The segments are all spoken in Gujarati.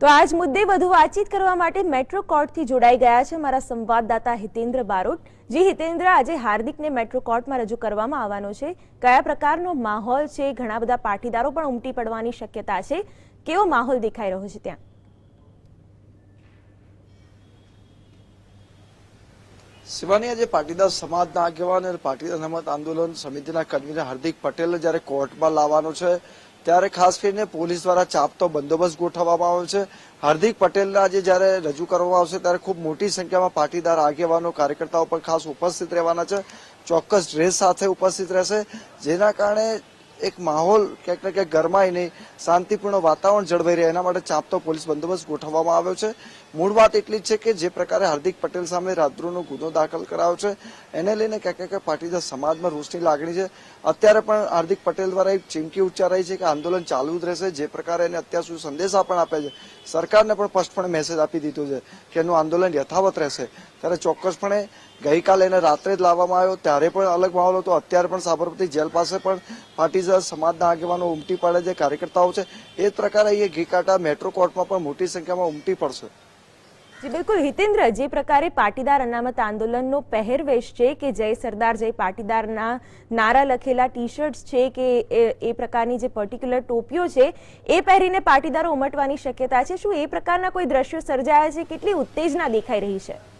તો આજ મુદ્દે વધુ વાતચીત કરવા માટે મેટ્રો કોર્ટથી જોડાઈ ગયા છે મારા સંવાદદાતા હિતેન્દ્ર બારોટ. જી હિતેન્દ્ર, આજે હાર્દિકને મેટ્રો કોર્ટમાં રજૂ કરવામાં આવવાનો છે. કયા પ્રકારનો માહોલ છે? ઘણા બધા પાટીદારો પણ ઉમટી પડવાની શક્યતા છે. કેવો માહોલ દેખાઈ રહ્યો છે ત્યાં? શિવાની, આજે પાટીદાર સમાજના આગેવાન અને પાટીદાર અનામત આંદોલન સમિતિના કન્વીનર હાર્દિક પટેલ જ્યારે કોર્ટમાં લાવવાનો છે ત્યારે ખાસ કરીને પોલીસ દ્વારા ચાપતો બંદોબસ્ત ગોઠવવામાં આવ્યો છે. હાર્દિક પટેલના આજે જ્યારે રજૂ કરવામાં આવશે ત્યારે ખૂબ મોટી સંખ્યામાં પાટીદાર આગેવાનો, કાર્યકર્તાઓ પણ ખાસ ઉપસ્થિત રહેવાના છે. ચોક્કસ ડ્રેસ સાથે ઉપસ્થિત રહેશે. જેના કારણે એક માહોલ ક્યાંક ને ક્યાંક ગરમાય નહીં શાંતિપૂર્ણ વાતાવરણ જળવાઈ રહે. એના માટે ચાપતો પોલીસ બંદોબસ્ત ગોઠવવામાં આવ્યો છે. મૂળ વાત એટલી જ છે કે જે પ્રકારે હાર્દિક પટેલ સામે રાત્રુનો ગુનો દાખલ કરાયો છે, એને લઈને ક્યાંક ક્યાંક પાટીદાર સમાજમાં રોષની લાગણી છે. અત્યારે પણ હાર્દિક પટેલ દ્વારા એક ચીમકી ઉચ્ચારાઈ છે કે આંદોલન ચાલુ જ રહેશે, જે પ્રકારે એને અત્યાર સુધી સંદેશા પણ આપ્યા છે. સરકારને પણ સ્પષ્ટપણે મેસેજ આપી દીધો છે કે એનું આંદોલન યથાવત રહેશે. ત્યારે ચોક્કસપણે ગઈકાલે એને રાત્રે જ લાવવામાં આવ્યો, ત્યારે પણ અલગ માહોલ હતો. અત્યારે પણ સાબરમતી જેલ પાસે પણ પાટીદાર સમાજના આગેવાનો ઉમટી પડે જે કાર્યકર્તાઓ છે. એ જ પ્રકારે અહીંયા ઘીકાટા મેટ્રો કોર્ટમાં પણ મોટી સંખ્યામાં ઉમટી પડશે. જી, બિલકુલ. હિતેન્દ્ર, જે પ્રકારે પાટીદાર અનામત આંદોલનનો પહેરવેશ છે કે જય સરદાર, જય પાટીદારના નારા લખેલા ટી શર્ટ્સ છે કે એ- પ્રકારની જે પર્ટિક્યુલર ટોપીઓ છે, એ પહેરીને પાટીદારો ઉમટવાની શક્યતા છે? શું એ પ્રકારના કોઈ દ્રશ્યો સર્જાયા છે? કેટલી ઉત્તેજના દેખાઈ રહી છે?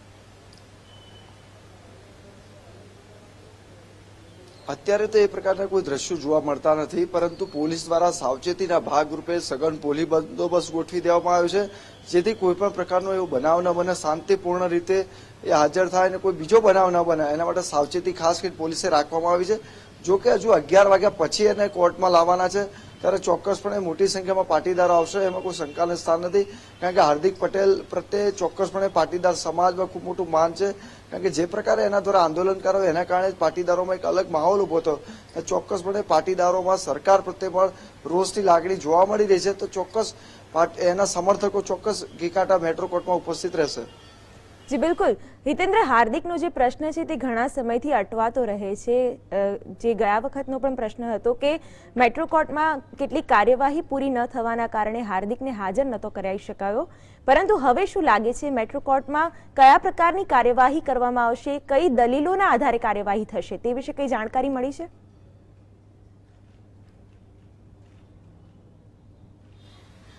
અત્યારે તો એ પ્રકારના કોઈ દ્રશ્યો જોવા મળતા નથી, પરંતુ પોલીસ દ્વારા સાવચેતીના ભાગરૂપે સઘન પોલીસ બંદોબસ્ત ગોઠવી દેવામાં આવ્યો છે, જેથી કોઈ પણ પ્રકારનો એવો બનાવ ન બને, શાંતિપૂર્ણ રીતે એ હાજર થાય અને કોઈ બીજો બનાવ ન બને. એના માટે સાવચેતી ખાસ કરીને પોલીસે રાખવામાં આવી છે. જો કે હજુ અગિયાર વાગ્યા પછી એને કોર્ટમાં લાવવાના છે, ત્યારે ચોક્કસપણે મોટી સંખ્યામાં પાટીદારો આવશે, એમાં કોઈ શંકાને સ્થાન નથી. કારણ કે હાર્દિક પટેલ પ્રત્યે ચોક્કસપણે પાટીદાર સમાજમાં ખૂબ મોટું માન છે. કારણ કે જે પ્રકારે એના દ્વારા આંદોલન કરો એના કારણે પાટીદારોમાં એક અલગ માહોલ ઊભો થયો. ચોક્કસપણે પાટીદારોમાં સરકાર પ્રત્યે પણ રોષની લાગણી જોવા મળી રહી છે, તો ચોક્કસ એના સમર્થકો ચોક્કસ ગીકાટા મેટ્રો કોર્ટમાં ઉપસ્થિત રહેશે. જી, બિલકુલ. હિતેન્દ્ર, હાર્દિકનો જે પ્રશ્ન છે તે ઘણા સમયથી અટવાતો રહે છે. જે ગયા વખતનો પણ પ્રશ્ન હતો કે મેટ્રો કોર્ટમાં કેટલીક કાર્યવાહી પૂરી ન થવાના કારણે હાર્દિકને હાજર નહોતો કરાવી શકાયો. પરંતુ હવે શું લાગે છે, મેટ્રો કોર્ટમાં કયા પ્રકારની કાર્યવાહી કરવામાં આવશે, કઈ દલીલોના આધારે કાર્યવાહી થશે તે વિશે કઈ જાણકારી મળી છે?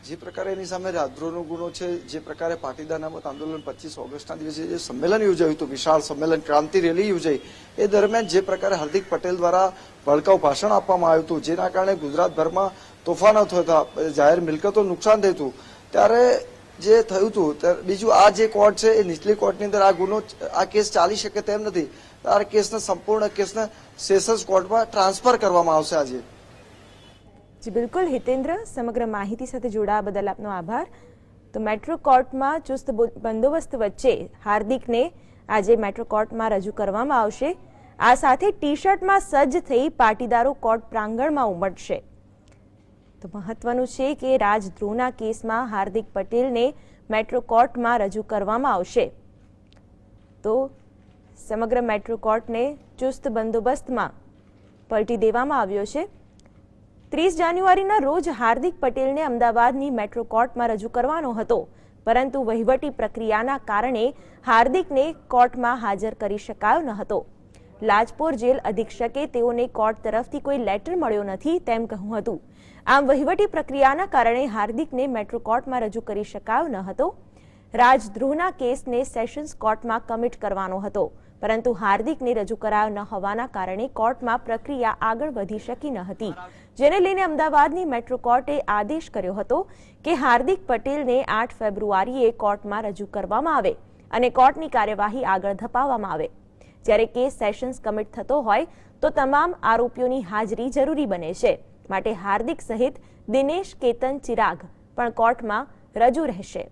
જે પ્રકારે એની સામે રાજદ્રોહનો ગુનો છે, જે પ્રકારે પાટીદાર નામત આંદોલન પચીસ ઓગસ્ટના દિવસે જે સંમેલન યોજાયું હતું, વિશાળ સંમેલન, ક્રાંતિ રેલી યોજાઈ, એ દરમિયાન જે પ્રકારે હાર્દિક પટેલ દ્વારા ભડકાઉ ભાષણ આપવામાં આવ્યું હતું, જેના કારણે ગુજરાતભરમાં તોફાનો થતા જાહેર મિલકતો નુકસાન થયું હતું. ત્યારે જે થયું હતું બીજું આ જે કોર્ટ છે, એ નીચલી કોર્ટની અંદર આ ગુનો, આ કેસ ચાલી શકે તેમ નથી. આ કેસને સંપૂર્ણ કેસને સેશન્સ કોર્ટમાં ટ્રાન્સફર કરવામાં આવશે આજે. જી, બિલકુલ. હિતેન્દ્ર, સમગ્ર માહિતી સાથે જોડાવા બદલ આપનો આભાર. તો મેટ્રો કોર્ટમાં ચુસ્ત બંદોબસ્ત વચ્ચે હાર્દિકને આજે મેટ્રો કોર્ટમાં રજૂ કરવામાં આવશે. આ સાથે ટી શર્ટમાં સજ્જ થઈ પાટીદારો કોર્ટ પ્રાંગણમાં ઉમટશે. તો મહત્વનું છે કે રાજદ્રોહના કેસમાં હાર્દિક પટેલને મેટ્રો કોર્ટમાં રજૂ કરવામાં આવશે. તો સમગ્ર મેટ્રો કોર્ટને ચુસ્ત બંદોબસ્તમાં પલટી દેવામાં આવ્યો છે. ત્રીસ જાન્યુઆરીના રોજ હાર્દિક પટેલને અમદાવાદની મેટ્રો કોર્ટમાં રજૂ કરવાનો હતો. પરંતુ વહીવટી પ્રક્રિયાના કારણે હાર્દિકને કોર્ટમાં હાજર કરી શકાયો ન હતો. લાજપોર જેલ અધિક્ષકે તેઓને કોર્ટ તરફથી કોઈ લેટર મળ્યો નથી તેમ કહ્યું હતું. આમ વહીવટી પ્રક્રિયાના કારણે હાર્દિકને મેટ્રો કોર્ટમાં રજૂ કરી શકાયો ન હતો. રાજદ્રોહના કેસને સેશન્સ કોર્ટમાં કમિટ કરવાનો હતો. પરંતુ હાર્દિકને રજૂ કરાયો ન હોવાના કારણે કોર્ટમાં પ્રક્રિયા આગળ વધી શકી ન હતી. જેને લઈને અમદાવાદની મેટ્રો કોર્ટે આદેશ કર્યો હતો કે હાર્દિક પટેલને આઠ ફેબ્રુઆરીએ કોર્ટમાં રજૂ કરવામાં આવે અને કોર્ટની કાર્યવાહી આગળ ધપાવવામાં આવે. જ્યારે કેસ સેશન્સ કમિટ થતો હોય તો તમામ આરોપીઓની હાજરી જરૂરી બને છે. માટે હાર્દિક સહિત દિનેશ કેતન ચિરાગ પણ કોર્ટમાં રજૂ રહેશે.